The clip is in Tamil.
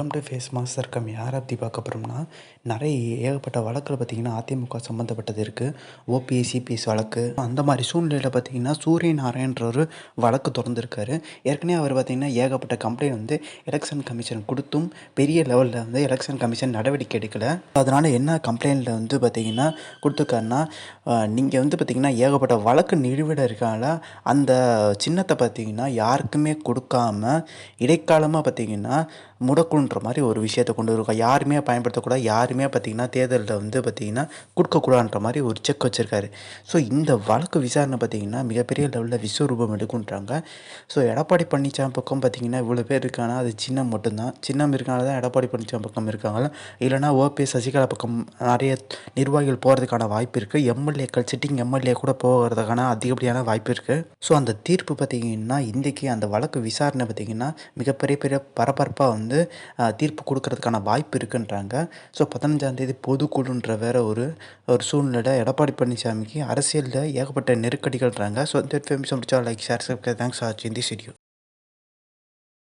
Welcome to face master com. யாரை அப்படி பார்க்க போகிறோம்னா நிறைய ஏகப்பட்ட வழக்கில் பார்த்தீங்கன்னா அதிமுக சம்மந்தப்பட்டது இருக்குது ஓபிஎஸ் சிபிஎஸ் வழக்கு. அந்த மாதிரி சூழ்நிலையில் பார்த்தீங்கன்னா சூரிய ஒரு வழக்கு திறந்துருக்காரு ஏற்கனவே அவர் பார்த்திங்கன்னா ஏகப்பட்ட கம்ப்ளைண்ட் வந்து எலெக்ஷன் கமிஷன் கொடுத்தும் பெரிய லெவலில் வந்து எலெக்ஷன் கமிஷன் நடவடிக்கை எடுக்கலை. அதனால் என்ன கம்ப்ளைண்ட்டில் வந்து பார்த்தீங்கன்னா கொடுத்துருக்காருன்னா நீங்கள் வந்து பார்த்தீங்கன்னா ஏகப்பட்ட வழக்கு நிறுவிட இருக்கால அந்த சின்னத்தை பார்த்தீங்கன்னா யாருக்குமே கொடுக்காம இடைக்காலமாக பார்த்தீங்கன்னா பண்ணுற மாதிரி ஒரு விஷயத்தை கொண்டு இருக்கோம் யாருமே பயன்படுத்தக்கூடாது. யாருமே பார்த்திங்கன்னா தேர்தலில் வந்து பார்த்திங்கன்னா கொடுக்கக்கூடாதுன்ற மாதிரி ஒரு செக் வச்சுருக்காரு. ஸோ இந்த வழக்கு விசாரணை பார்த்திங்கன்னா மிகப்பெரிய லெவலில் விஸ்வரூபம் எடுக்குன்றாங்க. ஸோ எடப்பாடி பழனிசாமி பக்கம் பார்த்திங்கன்னா இவ்வளோ பேர் இருக்கானா அது சின்னம் மட்டும்தான். சின்னம் இருக்கனால தான் எடப்பாடி பழனிசாமி பக்கம் இருக்காங்க. இல்லைனா ஓபிஎஸ் சசிகலா பக்கம் நிறைய நிர்வாகிகள் போகிறதுக்கான வாய்ப்பு இருக்குது எம்எல்ஏக்கள் சிட்டிங் எம்எல்ஏ கூட போகிறதுக்கான அதிகப்படியான வாய்ப்பு இருக்குது ஸோ அந்த தீர்ப்பு பார்த்திங்கன்னா இன்றைக்கி அந்த வழக்கு விசாரணை பார்த்திங்கன்னா மிகப்பெரிய பெரிய பரபரப்பாக வந்து தீர்ப்பு கொடுக்கறதுக்கான வாய்ப்பு இருக்குன்றாங்க. ஸோ பதினஞ்சாந்தேதி பொதுக்குழுன்ற வேற ஒரு ஒரு சூழ்நிலை எடப்பாடி பழனிசாமிக்கு அரசியலில் ஏகப்பட்ட நெருக்கடிகள்ன்றாங்க. ஸோ இந்த ஃபேமிஸ் முடிச்சா லைக் ஷேர் தேங்க்ஸ் ஆச்சு இந்த வீடியோ